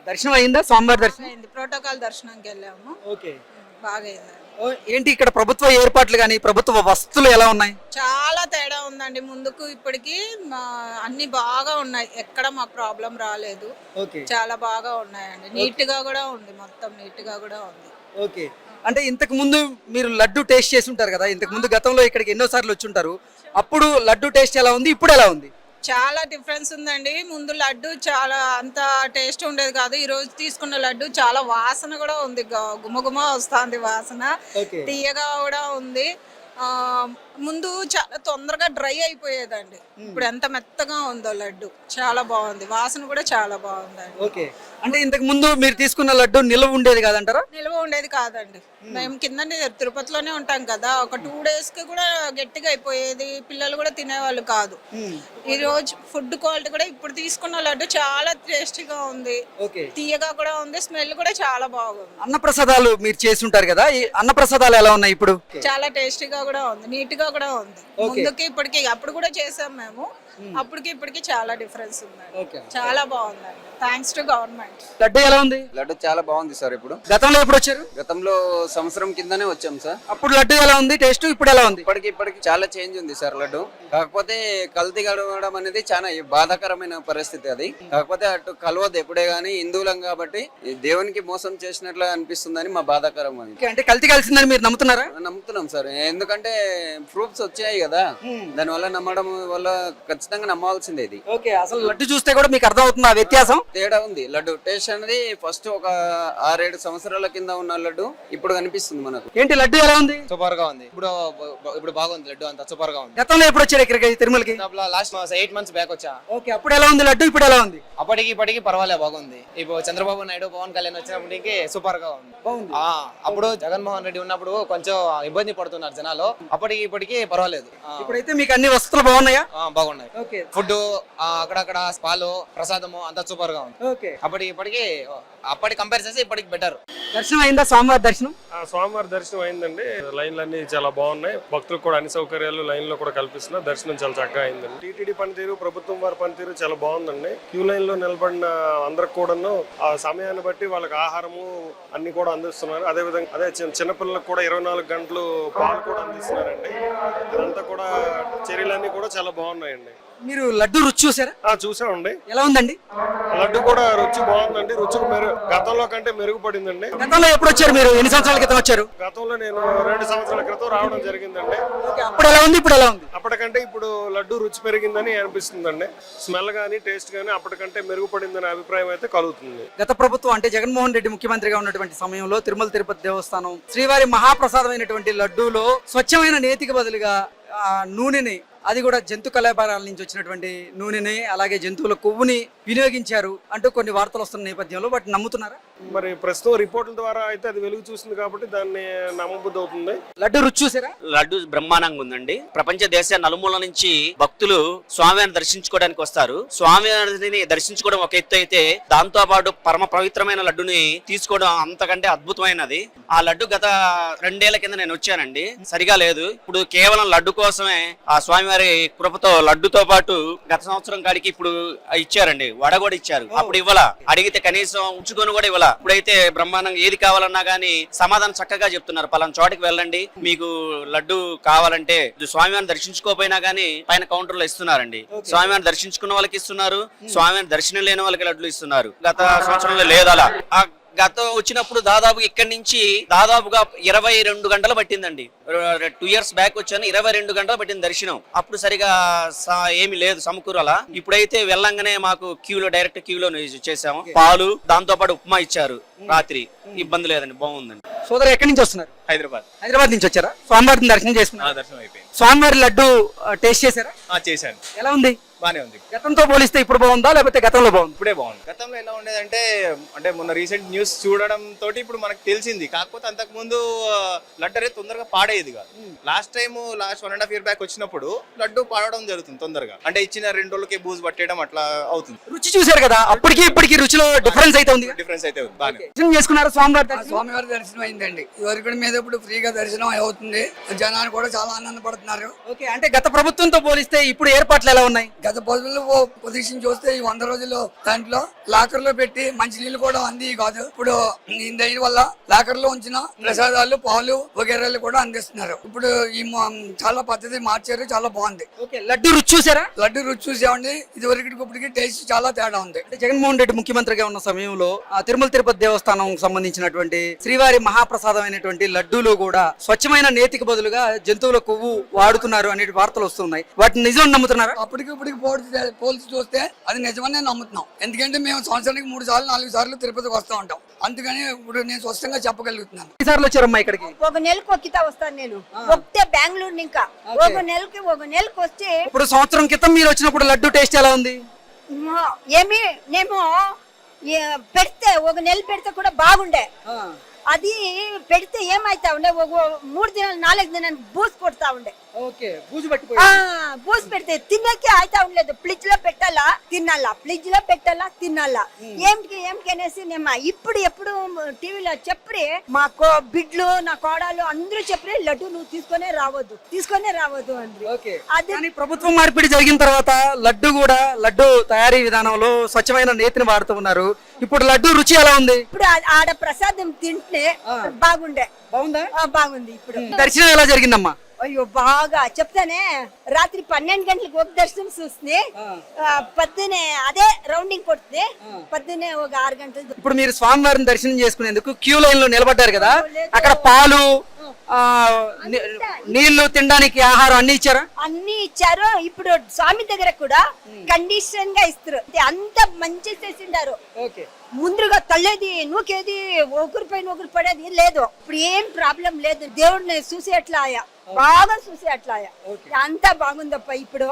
దర్శనం అయిందా? స్వామివారి దర్శనం? అయింది. ప్రోటోకాల్ దర్శనంకి వెళ్ళాము. ఓకే. బాగా ఏంటి ఇక్కడ ప్రభుత్వ ఏర్పాట్లు కానీ ప్రభుత్వ వస్తువులు ఎలా ఉన్నాయి? చాలా తేడా ఉందండి. ముందుకు ఇప్పటికి అన్ని బాగా ఉన్నాయి. ఎక్కడ మాకు ప్రాబ్లం రాలేదు. ఓకే. చాలా బాగా ఉన్నాయండి. నీట్గా కూడా ఉంది. మొత్తం నీట్గా కూడా ఉంది. ఓకే. అంటే ఇంతకు ముందు మీరు లడ్డు టేస్ట్ చేసి ఉంటారు కదా? ఇంతకు ముందు గతంలో ఇక్కడికి ఎన్నో సార్లు వచ్చి ఉంటారు. అప్పుడు లడ్డు టేస్ట్ ఎలా ఉంది? ఇప్పుడు ఎలా ఉంది? చాలా డిఫరెన్స్ ఉందండి. ముందు లడ్డు చాలా అంత టేస్ట్ ఉండేది కాదు. ఈ రోజు తీసుకున్న లడ్డు చాలా వాసన కూడా ఉంది. గుమగుమ వస్తుంది వాసన. తీయగా కూడా ఉంది. ఆ, ముందు చాలా తొందరగా డ్రై అయిపోయేదండి. ఇప్పుడు ఎంత మెత్తగా ఉందో లడ్డు. చాలా బాగుంది. వాసన కూడా చాలా బాగుందండి. ఓకే. అంటే ఇంతకు ముందు మీరు తీసుకున్న లడ్డు నిల్వ ఉండేది కాదంటారా? నిల్వ ఉండేది కాదండి. మేము కింద తిరుపతిలోనే ఉంటాం కదా. ఒక టూ డేస్కి కూడా గట్టిగా అయిపోయేది. పిల్లలు కూడా తినేవాళ్ళు కాదు. ఈ రోజు ఫుడ్ క్వాలిటీ కూడా ఇప్పుడు తీసుకున్న లడ్డు చాలా టేస్టీగా ఉంది. తీయగా కూడా ఉంది. స్మెల్ కూడా చాలా బాగుంది. అన్నప్రసాదాలు మీరు చేసి ఉంటారు కదా. అన్నప్రసాదాలు ఎలా ఉన్నాయి ఇప్పుడు? చాలా టేస్టీగా కూడా ఉంది. నీట్ గా కూడా ఉంది. ముందుకి ఇప్పటికి అప్పుడు కూడా చేసాం మేము. అప్పటికి ఇప్పటికి చాలా డిఫరెన్స్ ఉందండి. ఓకే చాలా బాగుందండి. థ్యాంక్స్ టు గవర్నమెంట్ లడ్డు ఎలా ఉంది? లడ్డు చాలా బాగుంది సార్ ఇప్పుడు. గతంలో ఎప్పుడు వచ్చారు? గతంలో సంవత్సరం కిందనే వచ్చాం సార్. అప్పుడు లడ్డు ఎలా ఉంది? టేస్ట్ ఇప్పుడు ఎలా ఉంది? ఇప్పటికి ఇప్పటికి చాలా చేంజ్ ఉంది సార్ లడ్డు. కాకపోతే కల్తీ గడవడం అనేది చాలా బాధాకరమైన పరిస్థితి అది. కాకపోతే అటు కలవద్దు ఎప్పుడే గానీ హిందువులం కాబట్టి దేవునికి మోసం చేసినట్లు అనిపిస్తుందని మా బాధాకరం అది. అంటే కల్తీ కలిసిందని మీరు నమ్ముతున్నారా? నమ్ముతున్నాం సార్. ఎందుకంటే ప్రూఫ్స్ వచ్చాయి కదా. దానివల్ల నమ్మడం వల్ల ఖచ్చితంగా నమ్మాల్సిందే ఇది. ఓకే అసలు లడ్డు చూస్తే కూడా మీకు అర్థం అవుతుంది ఆ వ్యత్యాసం? తేడా ఉంది. లడ్డు టేస్ట్ అనేది ఫస్ట్ ఒక ఆరేడు సంవత్సరాల కింద ఉన్న లడ్డు ఇప్పుడు కనిపిస్తుంది మనకు. ఏంటి లడ్డు ఎలా ఉంది? సూపర్గా ఉంది. ఇప్పుడు ఇప్పుడు బాగుంది లడ్డు అంతా సూపర్గా ఉంది. గతంలో ఎప్పుడు వచ్చారు ఇక్కడికి తిరుమలకి? లాస్ట్ ఎయిట్ మంత్స్ బ్యాక్ వచ్చా. ఓకే అప్పుడు ఎలా ఉంది లడ్డు? ఇప్పుడు ఎలా ఉంది? అప్పటికి ఇప్పటికి పర్వాలే బాగుంది. ఇప్పుడు చంద్రబాబు నాయుడు పవన్ కళ్యాణ్ వచ్చినప్పటికి సూపర్గా ఉంది ఆ, అప్పుడు జగన్మోహన్ రెడ్డి ఉన్నప్పుడు కొంచెం ఇబ్బంది పడుతున్నారు జనాలు. అప్పటికి ఇప్పటికి పర్వాలేదు. ఇప్పుడైతే మీకు అన్ని వస్తువులు బాగున్నాయా? ఆ, బాగున్నాయి. ఫుడ్ అక్కడక్కడ పాలు ప్రసాదము అంతా సూపర్గా ఉంది. ఓకే. అప్పటికి ఇప్పటికి అప్పటి కంపేర్ చేస్తే ఇప్పటికి బెటర్ దర్శనం అయిందా స్వామివారి దర్శనం? ఆ స్వామివారి దర్శనం అయిందండి. లైన్లు అన్ని చాలా బాగున్నాయి. భక్తులకు కూడా అన్ని సౌకర్యాలు లైన్లో కూడా కల్పిస్తున్నారు దర్శనం చాలా చక్కగా అయిందండి. టీటీడీ పనితీరు ప్రభుత్వం వారి పనితీరు చాలా బాగుందండి. క్యూ లైన్లో నిలబడిన అందరికి కూడాను ఆ సమయాన్ని బట్టి వాళ్ళకి ఆహారము అన్ని కూడా అందిస్తున్నారు. అదే విధంగా అదే చిన్న చిన్నపిల్లలకు కూడా ఇరవై నాలుగు గంటలు పాలు కూడా అందిస్తున్నారండి. ఇదంతా కూడా చర్యలన్నీ కూడా చాలా బాగున్నాయండి. మీరు లడ్డు రుచి చూసారా? చూసామండి. ఎలా ఉందండి? లడ్డు కూడా రుచి బాగుందండి. రుచి గతంలో కంటే మెరుగుపడిందండి. గతంలో ఎప్పుడు వచ్చారు మీరు? ఎన్ని సంవత్సరాల క్రితం వచ్చారు? గతంలో నేను రెండు సంవత్సరాల క్రితం రావడం జరిగిందండి. ఓకే అప్పుడు ఎలా ఉంది? ఇప్పుడు ఎలా ఉంది? అప్పటికంటే ఇప్పుడు లడ్డు రుచి పెరిగిందని అనిపిస్తుందండి. స్మెల్ కానీ టేస్ట్ కానీ అప్పటికంటే మెరుగుపడిందనే అభిప్రాయం అయితే కలుగుతుంది. గత ప్రభుత్వం అంటే జగన్మోహన్ రెడ్డి ముఖ్యమంత్రిగా ఉన్నటువంటి సమయంలో తిరుమల తిరుపతి దేవస్థానం శ్రీవారి మహాప్రసాదమైనటువంటి లడ్డూలో స్వచ్ఛమైన నేతికి బదులుగా ఆ, నూనెని అది కూడా జంతు కళాభారాల నుంచి వచ్చినటువంటి నూనెని అలాగే జంతువుల కొవ్వుని వినియోగించారు అంటూ కొన్ని వార్తలు వస్తున్న నేపథ్యంలో. వాటిని నమ్ముతున్నారా? మరి ప్రస్తుతం రిపోర్టుల ద్వారా అయితే అది వెలుగు చూసింది కాబట్టి దాన్ని నమ్మబుద్ధి అవుతుంది లడ్డు రుచి చూసారా? లడ్డు బ్రహ్మాండంగా ఉందండి. ప్రపంచ దేశ నలుమూల నుంచి భక్తులు స్వామివారిని దర్శించుకోవడానికి వస్తారు. స్వామివారిని దర్శించుకోవడం ఒక ఎత్తు అయితే దాంతో పాటు పరమ పవిత్రమైన లడ్డుని తీసుకోవడం అంతకంటే అద్భుతమైనది. ఆ లడ్డు గత రెండేళ్ళ కింద నేను వచ్చానండి. సరిగా లేదు. ఇప్పుడు కేవలం లడ్డు కోసమే ఆ స్వామివారి కృపతో లడ్డుతో పాటు గత సంవత్సరం కాడికి ఇప్పుడు ఇచ్చారండి. వడ కూడా ఇచ్చారు. అప్పుడు ఇవ్వాల? అడిగితే కనీసం ఉంచుకొని కూడా ఇవ్వాల? ఇప్పుడైతే బ్రహ్మాండంగా ఏది కావాలన్నా గానీ సమాధానం చక్కగా చెప్తున్నారు. పలానా చోటికి వెళ్ళండి. మీకు లడ్డు కావాలంటే స్వామివారిని దర్శించుకోపోయినా గానీ పైన కౌంటర్లో ఇస్తున్నారండి స్వామివారిని దర్శించుకున్న వాళ్ళకి ఇస్తున్నారు. స్వామివారిని దర్శనం లేని వాళ్ళకి లడ్లు ఇస్తున్నారు. గత సంవత్సరంలో లేదు అలా గత వచ్చినప్పుడు దాదాపు ఇక్కడి నుంచి దాదాపుగా ఇరవై రెండు గంటలు పట్టిందండి. టూ ఇయర్స్ బ్యాక్ వచ్చాను ఇరవై రెండు గంటలు పట్టింది దర్శనం. అప్పుడు సరిగా ఏమీ లేదు సమకూరలా. ఇప్పుడైతే వెళ్ళంగానే మాకు క్యూలో డైరెక్ట్ క్యూలో చేసాము. పాలు దాంతో పాటు ఉప్మా ఇచ్చారు రాత్రి. ఇబ్బంది లేదండి బాగుందండి. సోదరు ఎక్కడి నుంచి వస్తున్నారు? హైదరాబాద్. హైదరాబాద్ నుంచి వచ్చారా? స్వామివారిని దర్శనం చేసుకున్నారు. దర్శనం అయిపోయింది. స్వామివారి లడ్డు టేస్ట్ చేశారా? ఆ, చేశాను. ఎలా ఉంది? బానే ఉంది. గతంతో పోలిస్తే ఇప్పుడు బాగుందా? లేకపోతే గతంలో బాగుంది? ఇప్పుడే బాగుంది. గతంలో ఎలా ఉండేదంటే అంటే మొన్న రీసెంట్ న్యూస్ చూడడం తోటి ఇప్పుడు మనకు తెలిసింది. కాకపోతే అంతకు ముందు ఆ, లడ్డు అనేది తొందరగా పాడేది కాదు. Last time last one and half year back వచ్చినప్పుడు లడ్డు పాడడం జరుగుతుంది తొందరగా. అంటే ఇచ్చిన రెండు రోజులకి బూజు పట్టేయడం అట్లా అవుతుంది. రుచి చూశారు కదా? అప్పటికి ఇప్పటికి రుచిలో డిఫరెన్స్ అయితే ఉంది డిఫరెన్స్ అయితే ఉంది. బానే దర్శనం చేసుకున్నారు స్వామివారి దర్శనం? స్వామివారి దర్శనం అయిందండి. ఇదివరకు మీద ఇప్పుడు ఫ్రీగా దర్శనం అవుతుంది. జనాలు కూడా చాలా ఆనందపడుతున్నారు. ఓకే. అంటే గత ప్రభుత్వంతో పోలిస్తే ఇప్పుడు ఏర్పాట్లు ఎలా ఉన్నాయి? గత పొద్దుల్లో పొజిషన్ చూస్తే ఈ వంద రోజుల్లో దాంట్లో లాకర్లో పెట్టి మంచి నీళ్ళు కూడా అంది కాదు. ఇప్పుడు ఈ దయ వల్ల లాకర్లో ఉంచిన ప్రసాదాలు పాలు వగేరాలు కూడా అందిస్తున్నారు. ఇప్పుడు ఈ చాలా పద్ధతి మార్చారు చాలా బాగుంది. లడ్డు రుచి చూసారా? లడ్డు రుచి చూసామండి. ఇది వరకు ఇప్పటికి టేస్ట్ చాలా తేడా ఉంది. జగన్మోహన్ రెడ్డి ముఖ్యమంత్రిగా ఉన్న సమయంలో ఆ తిరుమల తిరుపతి దేవస్థానం సంబంధించినటువంటి శ్రీవారి మహాప్రసాదమైనటువంటి లడ్డూలు కూడా స్వచ్ఛమైన నేతికి బదులుగా జంతువుల కొవ్వు వాడుతున్నారు అనే వార్తలు వస్తున్నాయి. వాటిని నిజం నమ్ముతున్నారా? అప్పటికి ఇప్పటికి పోల్చి పోల్చి చూస్తే అది నిజమని నేను నమ్ముతున్నాం. ఎందుకంటే మేము సంవత్సరానికి మూడు సార్లు నాలుగు సార్లు తిరుపతికి వస్తూ ఉంటాం. అందుకని ఇప్పుడు నేను స్పష్టంగా చెప్పగలుగుతున్నాను. ఎన్నిసార్లు వచ్చారమ్మా ఇక్కడికి? ఒక నెలకు ఒక్కితా వస్తాను నేను. ఒకటే బెంగళూరు ఇంకా. ఒక నెలకి ఒక నెలకి వచ్చి ఇప్పుడు సంవత్సరం క్రితం మీరు వచ్చినప్పుడు లడ్డు టేస్ట్ ఎలా ఉంది? ఏమి నేను ఏ- పెడితే ఒక నెల పెడితే కూడా బాగుండే. అది పెడితే ఏమైతా ఉండే? మూడు దినాలు నాలుగు దినాలు బూస్ కొడతా ఉండే. బూజు పెడితే తినకే అయితా ఉండలేదు. ఫ్రిడ్జ్లో పెట్టాలా? తినాలా. ఫ్రిడ్జ్లో పెట్టాలా? తినాలా. ఏమిటి ఏమిటి అనేసి నేను ఇప్పుడు ఎప్పుడు టీవీలో చెప్పి మా కో బిడ్లు నా కోడలు అందరూ చెప్పి లడ్డు నువ్వు తీసుకొనే రావద్దు. తీసుకొనే రావద్దు అండి అది ప్రభుత్వం మార్పిడి జరిగిన తర్వాత లడ్డు కూడా లడ్డు తయారీ విధానంలో స్వచ్ఛమైన నేతిని వాడుతూ ఉన్నారు. ఇప్పుడు లడ్డు రుచి ఎలా ఉంది? ఇప్పుడు ఆడ ప్రసాదం తింటే బాగుండే. బాగుందా? ఆ, బాగుంది ఇప్పుడు. దర్శనం ఎలా జరిగిందమ్మా? అయ్యో బాగా. చెప్తానే రాత్రి పన్నెండు గంటలకు ఒక దర్శనం చూస్తుంది. పొద్దునే అదే రౌండింగ్ కొడుతుంది. పొద్దునే ఒక ఆరు గంటలు ఇప్పుడు మీరు స్వామివారిని దర్శనం చేసుకునేందుకు క్యూ లైన్లో నిలబడ్డారు కదా? అక్కడ పాలు నీళ్ళు తినడానికి ఆహారం అన్ని ఇచ్చారా? అన్ని ఇచ్చారు. ఇప్పుడు స్వామి దగ్గర కూడా కండిషన్గా ఇస్తారు. అంత మంచి చేసిండారు. ముందుగా తల్లేది నూకేది ఒకరి పైన ఒకరు పడేది లేదు. ఇప్పుడు ఏం ప్రాబ్లం లేదు. దేవుడిని చూసి అట్లా ఆయా బాగా చూసి అట్లా అంతా బాగుందప్ప ఇప్పుడు.